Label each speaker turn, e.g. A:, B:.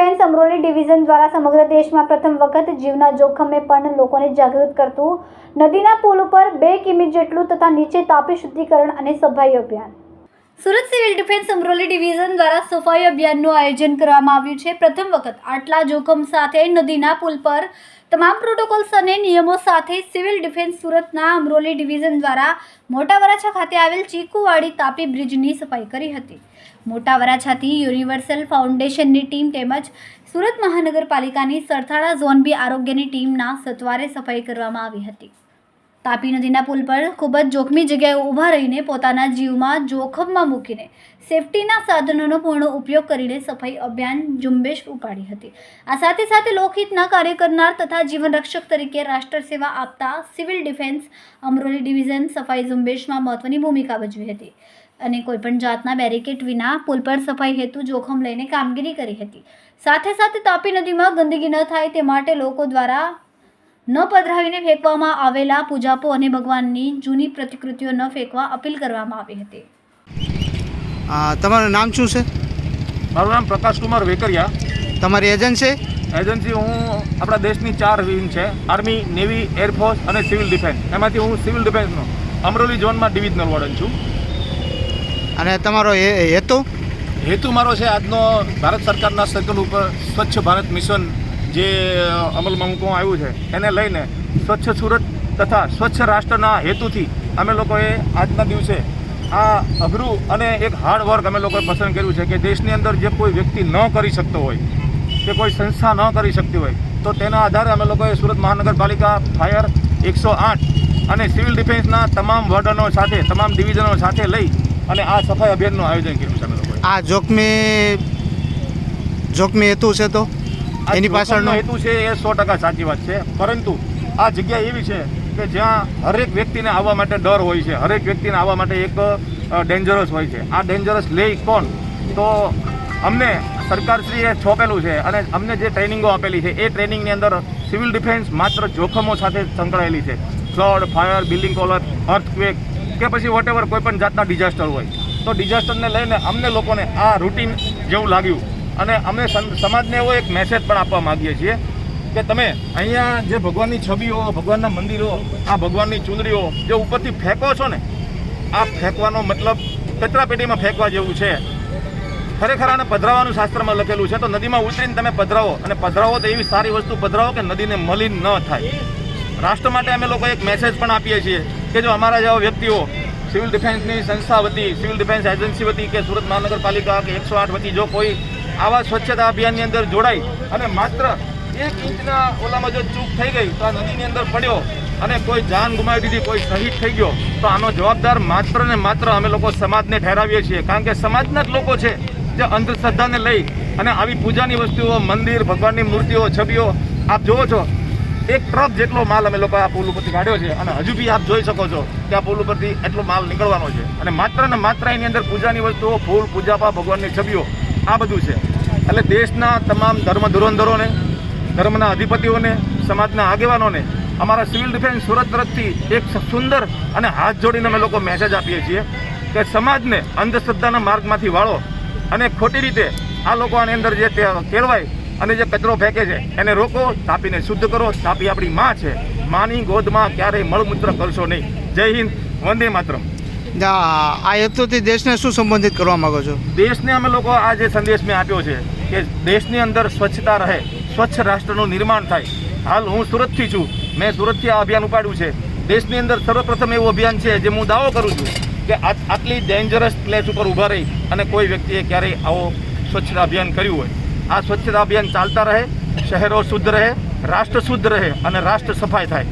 A: Defence Amroli division દ્વારા સમગ્ર દેશમાં પ્રથમ વખત જીવના જોખમે પણ લોકોને જાગૃત કરતું નદીના પુલ ઉપર બે કિમી જેટલું તથા નીચે તાપી શુદ્ધિકરણ અને સફાઈ અભિયાન. Surat civil defence Amroli division દ્વારા સફાઈ અભિયાનનું આયોજન કરવામાં આવ્યું છે. પ્રથમ વખત આટલા જોખમ સાથે નદીના પુલ પર તમામ પ્રોટોકોલ્સ અને નિયમો સાથે સિવિલ ડિફેન્સ સુરતના અમરોલી ડિવિઝન દ્વારા મોટા વરાછા ખાતે આવેલ ચીકુવાડી તાપી બ્રિજની સફાઈ કરી હતી. મોટા વરાછાથી યુનિવર્સલ ફાઉન્ડેશનની ટીમ તેમજ સુરત મહાનગરપાલિકાની સરથાણા ઝોન બી આરોગ્યની ટીમના સત્વારે સફાઈ કરવામાં આવી હતી. તાપી નદીના પુલ પર ખૂબ જ જોખમી જગ્યાએ ઊભા રહીને પોતાના જીવમાં જોખમમાં મૂકીને સેફટીના સાધનોનો પૂર્ણ ઉપયોગ કરીને સફાઈ અભિયાન ઝુંબેશ ઉપાડી હતી. આ સાથે સાથે લોકહિતના કાર્ય કરનાર તથા જીવન રક્ષક તરીકે રાષ્ટ્ર સેવા આપતા સિવિલ ડિફેન્સ અમરોલી ડિવિઝન સફાઈ ઝુંબેશમાં મહત્વની ભૂમિકા ભજવી હતી અને કોઈપણ જાતના બેરિકેટ વિના પુલ પર સફાઈ હેતુ જોખમ લઈને કામગીરી કરી હતી. સાથે સાથે તાપી નદીમાં ગંદકી ન થાય તે માટે લોકો દ્વારા ન પધરાવીને ફેંકવામાં આવેલા પૂજાપો અને ભગવાનની જૂની પ્રતિકૃતિઓ ન ફેંકવા અપીલ કરવામાં આવી હતી.
B: તમારું નામ શું છે?
C: મારું નામ પ્રકાશ કુમાર વેકરિયા.
B: તમારી એજન્સી
C: એજન્સી હું આપણા દેશની ચાર વિંગ છે આર્મી નેવી એરફોર્સ અને સિવિલ ડિફેન્સ. એમાંથી હું સિવિલ ડિફેન્સનો અમરોલી ઝોનમાં ડિવિઝનલ વોર્ડન છું.
B: અને તમારો હેતુ?
C: હેતુ મારો છે આજનો ભારત સરકારના સર્કલ ઉપર સ્વચ્છ ભારત મિશન જે અમલમાં મૂકવામાં આવ્યું છે, એને લઈને સ્વચ્છ સુરત તથા સ્વચ્છ રાષ્ટ્રના હેતુથી અમે લોકોએ આજના દિવસે આ અઘરું અને એક હાર્ડ વર્ક અમે લોકોએ પસંદ કર્યું છે કે દેશની અંદર જે કોઈ વ્યક્તિ ન કરી શકતો હોય, કે કોઈ સંસ્થા ન કરી શકતી હોય, તો તેના આધારે અમે લોકોએ સુરત મહાનગરપાલિકા ફાયર એકસો આઠ અને સિવિલ ડિફેન્સના તમામ વોર્ડનો સાથે, તમામ ડિવિઝનો સાથે લઈ અને આ સફાઈ અભિયાનનું આયોજન કર્યું છે અમે લોકોએ.
B: આ જોખમી જોખમી હેતુ છે તો? એની પાછળનો
C: હેતુ છે એ સો ટકા સાચી વાત છે. પરંતુ આ જગ્યા એવી છે કે જ્યાં હરેક વ્યક્તિને આવવા માટે ડર હોય છે. હરેક વ્યક્તિને આવવા માટે એક ડેન્જરસ હોય છે. આ ડેન્જરસ લે કોણ? તો અમને સરકારશ્રીએ છોપેલું છે અને અમને જે ટ્રેનિંગો આપેલી છે એ ટ્રેનિંગની અંદર સિવિલ ડિફેન્સ માત્ર જોખમો સાથે સંકળાયેલી છે. Flood fire building caller earthquake કે પછી વોટેવર કોઈ પણ જાતના ડિઝાસ્ટર હોય. તો ડિઝાસ્ટરને લઈને અમને લોકોને આ રૂટીન જેવું લાગ્યું. અને અમે સમ- સમાજને એવો એક મેસેજ પણ આપવા માગીએ છીએ કે તમે અહીંયા જે ભગવાનની છબીઓ, ભગવાનના મંદિરો, આ ભગવાનની ચૂંદડીઓ જે ઉપરથી ફેંકો છો ને, આ ફેંકવાનો મતલબ કચરાપેટીમાં ફેંકવા જેવું છે. ખરેખર આને પધરાવાનું શાસ્ત્રમાં લખેલું છે. તો નદીમાં ઉતરીને તમે પધરાવો. અને પધરાવો તો એવી સારી વસ્તુ પધરાવો કે નદીને મલિન ન થાય. રાષ્ટ્ર માટે અમે લોકો એક મેસેજ પણ આપીએ છીએ કે જો અમારા જેવા વ્યક્તિઓ સિવિલ ડિફેન્સની સંસ્થા વતી સિવિલ ડિફેન્સ એજન્સી વતી કે સુરત મહાનગરપાલિકા કે એકસો આઠ વતી જો કોઈ આવા સ્વચ્છતા અભિયાનની અંદર જોડાઈ અને માત્ર એક ઇંચના ઓલામાં જો ચૂક થઈ ગઈ તો આ નદીની અંદર પડ્યો અને કોઈ જાન ગુમાવી દીધી, કોઈ શહીદ થઈ ગયો, તો આનો જવાબદાર માત્ર ને માત્ર અમે લોકો સમાજને ઠેરાવીએ છીએ. કારણ કે સમાજના જ લોકો છે જે અંધશ્રદ્ધાને લઈ અને આવી પૂજાની વસ્તુઓ, મંદિર, ભગવાનની મૂર્તિઓ, છબીઓ, આપ જુઓ છો, એક ટ્રક જેટલો માલ અમે લોકો આ પુલ ઉપરથી કાઢ્યો છે અને હજુ બી આપ જોઈ શકો છો કે આ પુલ ઉપરથી એટલો માલ નીકળવાનો છે. અને માત્ર ને માત્ર એની અંદર પૂજાની વસ્તુઓ, ફૂલ પૂજાપા ભગવાનની છબીઓ, આ બધું છે. એટલે દેશના તમામ ધર્મ ધુરંધરોને, ધર્મના અધિપતિઓને, સમાજના આગેવાનોને, અમારા સિવિલ ડિફેન્સ સુરત તરફથી એક સુંદર અને હાથ જોડીને અમે લોકો મેસેજ આપીએ છીએ કે સમાજને અંધશ્રદ્ધાના માર્ગમાંથી વાળો અને ખોટી રીતે આ લોકો આની અંદર જે કેળવાય અને જે કચરો ફેંકે છે, એને રોકો, તાપીને શુદ્ધ કરો. તાપી આપણી માં છે. માની ગોદમાં ક્યારેય મળમૂત્ર કરશો નહીં. જય હિન્દ, વંદે માતરમ.
B: આ હેતુથી દેશને શું સંબંધિત કરવા માંગો છો?
C: દેશને અમે લોકો આ જે સંદેશ મેં આપ્યો છે કે દેશની અંદર સ્વચ્છતા રહે, સ્વચ્છ રાષ્ટ્રનું નિર્માણ થાય. હાલ હું સુરતથી છું, મેં સુરતથી આ અભિયાન ઉપાડ્યું છે. દેશની અંદર સર્વપ્રથમ એવું અભિયાન છે જે હું દાવો કરું છું કે આટલી ડેન્જરસ પ્લેસ ઉપર ઊભા રહી અને કોઈ વ્યક્તિએ ક્યારેય આવો સ્વચ્છતા અભિયાન કર્યું હોય. આ સ્વચ્છતા અભિયાન ચાલતા રહે, શહેરો શુદ્ધ રહે, રાષ્ટ્ર શુદ્ધ રહે અને રાષ્ટ્ર સફાઈ થાય.